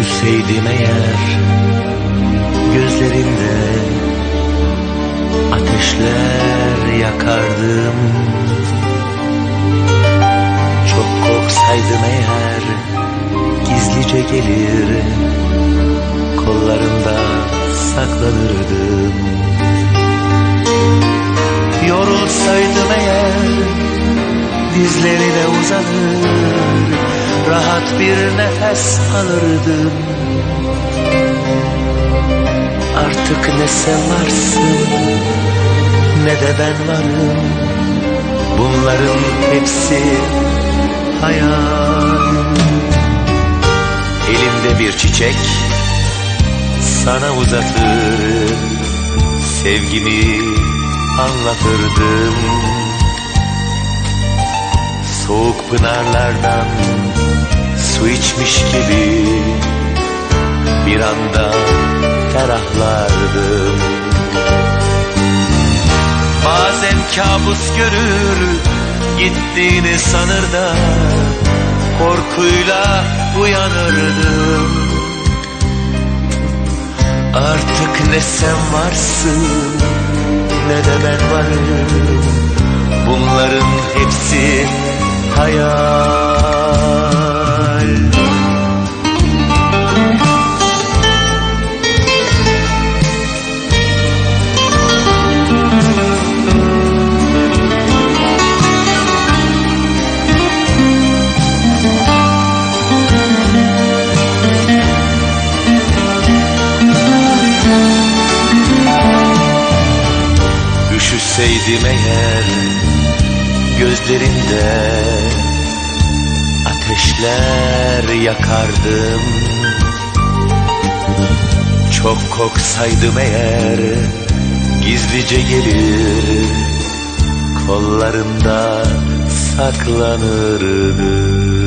Üşüseydim eğer gözlerinde ateşler yakardım. Çok korksaydım eğer gizlice gelir kollarında saklanırdım. Yorulsaydım eğer dizlerine uzanır Rahat bir nefes alırdım. Artık ne sen varsın ne de ben varım. Bunların hepsi hayal. Elimde bir çiçek sana uzatır Sevgimi anlatırdım. Soğuk pınarlardan su içmiş gibi Bir anda ferahlardım Bazen kabus görür gittiğini sanır da Korkuyla uyanırdım Artık ne sen varsın ne de ben varım. Bunların hepsi hayal Üşüseydim eğer gözlerinde ateşler yakardım. Çok korksaydım eğer gizlice gelir kollarında saklanırdım